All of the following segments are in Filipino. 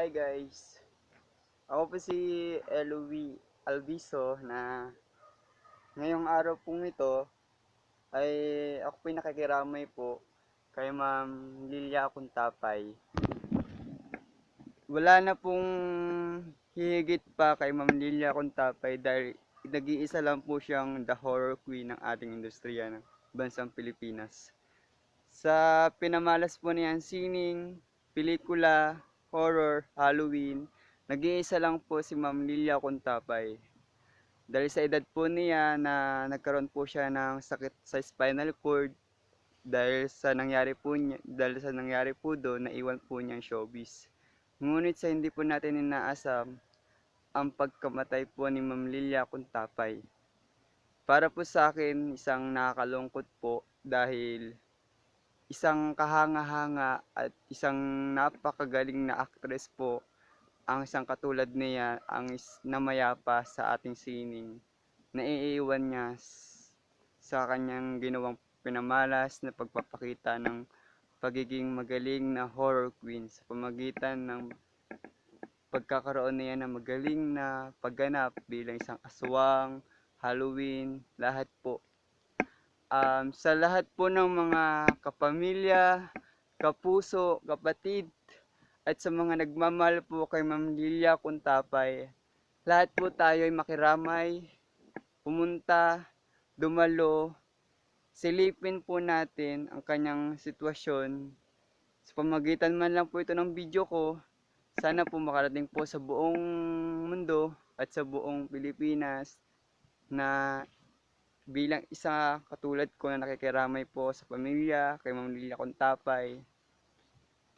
Hi guys! Ako po si Eloy Alviso na ngayong araw pong ito ay ako po nakikiramay po kay Ma'am Lilia Kuntapay. Wala na pong hihigit pa kay Ma'am Lilia Kuntapay dahil nag-iisa lang po siyang the horror queen ng ating industriya ng bansang Pilipinas. Sa pinamalas po niyan sining, pelikula, horror, Halloween, nag-iisa lang po si Ma'am Lilia Kuntapay. Dahil sa edad po niya na nagkaroon po siya ng sakit sa spinal cord dahil sa nangyari po niya, dahil sa nangyari po doon, naiwan po niya ang showbiz. Ngunit sa hindi po natin inaasam, ang pagkamatay po ni Ma'am Lilia Kuntapay. Para po sa akin, isang nakakalungkot po dahil isang kahanga-hanga at isang napakagaling na actress po ang isang katulad niya ang namayapa sa ating sining. Naiiwan niya sa kanyang ginawang pinamalas na pagpapakita ng pagiging magaling na horror queen sa pamagitan ng pagkakaroon niya ng magaling na pagganap bilang isang aswang, Halloween, lahat po um, sa lahat po ng mga kapamilya, kapuso, kapatid, at sa mga nagmamahal po kay Ma'am Lilia Kuntapay, lahat po tayo ay makiramay, pumunta, dumalo, silipin po natin ang kanyang sitwasyon. Sa pamagitan man lang po ito ng video ko, sana po makarating po sa buong mundo at sa buong Pilipinas na bilang isa katulad ko na nakikiramay po sa pamilya, kay Ma'am Lilia Contapay.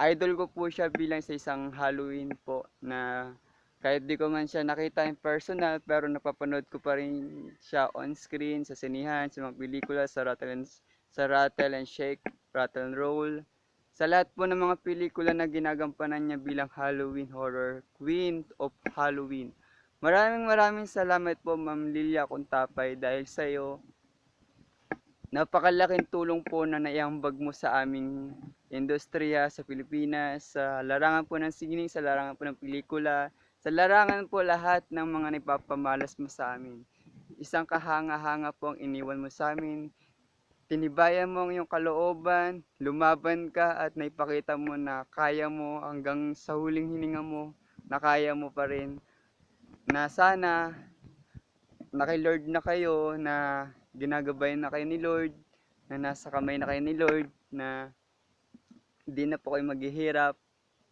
Idol ko po siya bilang sa isang Halloween po na kahit di ko man siya nakita in personal pero napapanood ko pa rin siya on screen sa sinihan, sa mga pelikula, sa Rattle and, sa Rattle and Shake, Rattle and Roll. Sa lahat po ng mga pelikula na ginagampanan niya bilang Halloween Horror Queen of Halloween. Maraming maraming salamat po Ma'am Lilia Kuntapay dahil sa iyo napakalaking tulong po na naiambag mo sa aming industriya sa Pilipinas, sa larangan po ng sining, sa larangan po ng pelikula, sa larangan po lahat ng mga nagpapamalas mo sa amin. Isang kahanga-hanga po ang iniwan mo sa amin. Tinibayan mo ang iyong kalooban, lumaban ka at naipakita mo na kaya mo hanggang sa huling hininga mo, na kaya mo pa rin na sana na kay Lord na kayo na ginagabayan na kayo ni Lord na nasa kamay na kayo ni Lord na hindi na po kayo maghihirap.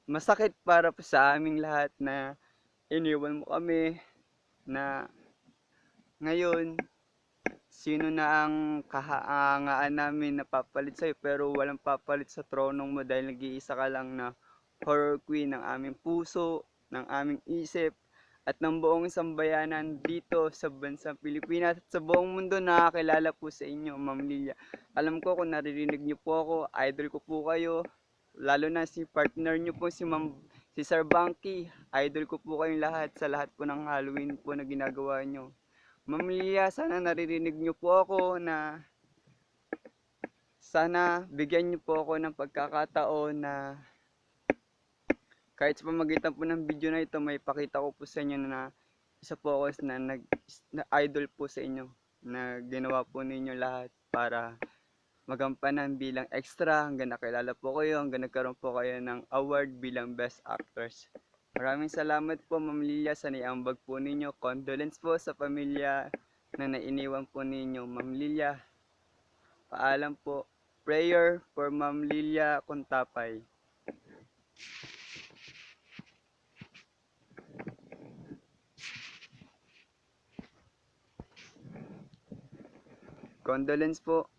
Masakit para po sa aming lahat na iniwan mo kami na ngayon sino na ang kahangaan namin na papalit sa'yo pero walang papalit sa tronong mo dahil nag-iisa ka lang na horror queen ng aming puso, ng aming isip at ng buong sambayanan dito sa bansang Pilipinas at sa buong mundo nakakilala po sa inyo, Ma'am Lilia. Alam ko kung naririnig niyo po ako, idol ko po kayo, lalo na si partner niyo po si Ma'am si Sir Banky, idol ko po kayong lahat sa lahat po ng Halloween po na ginagawa niyo. Ma'am Lilia, sana naririnig niyo po ako na sana bigyan niyo po ako ng pagkakataon na kahit sa pamagitan po ng video na ito, may pakita ko po sa inyo na isa po ako na, nag, na idol po sa inyo na ginawa po ninyo lahat para magampanan bilang extra hanggang nakilala po kayo, hanggang nagkaroon po kayo ng award bilang Best Actress. Maraming salamat po Ma'am Lilia sa niambag po ninyo. Condolence po sa pamilya na nainiwan po ninyo. Ma'am Lilia, paalam po. Prayer for Ma'am Lilia Kuntapay. Condolence po.